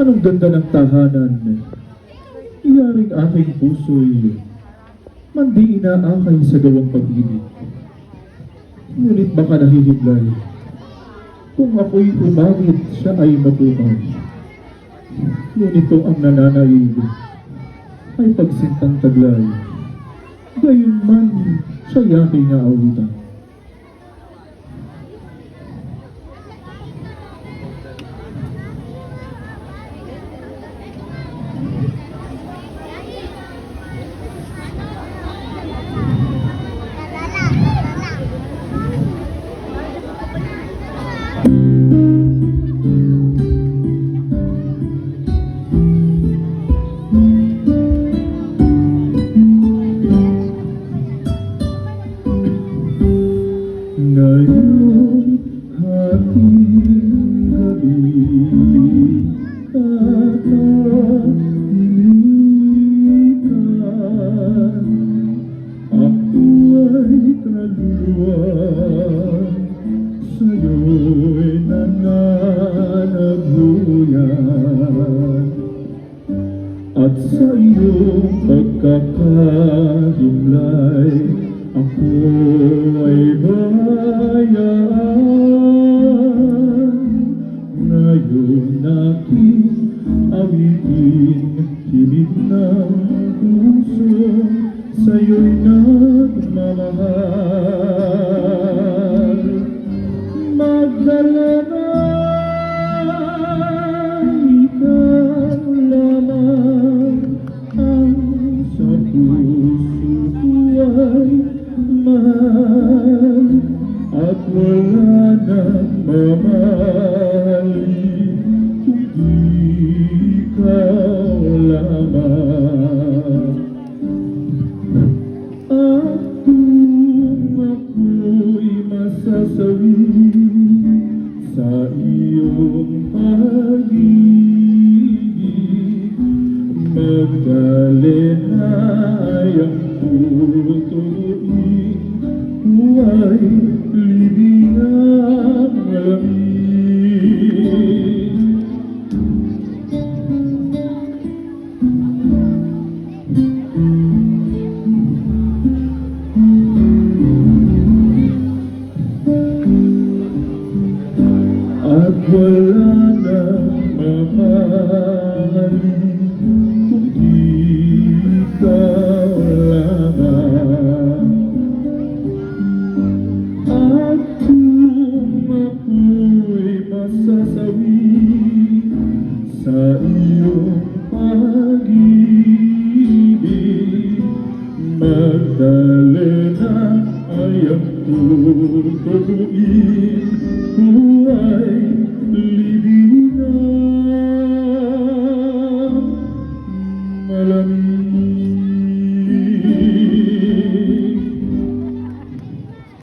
Anong ganda ng tahanan. Iyaring aking puso'y mandi inaakay sa gawang pag-ibig. Ngunit baka nahihiblay. Kung ako'y umangit, siya ay matumay. Ngunit kung ang nananaig ay pagsintang taglay. Gayon man, siya yaking aawitan. Sa iyong pagkakahimlay Ako ay bayaan Ngayon aking awitin Himig ng puso Sa'yo'y nagmamahal. Magdala na kundi ikaw lamang. At kung ako'y sa iyong pag-ibig, magdalenay ang tutuin, wala na mamahal kung ikaw lamang at kung ako'y masasabi sa iyong pag-ibig Magdalena ay ang tuto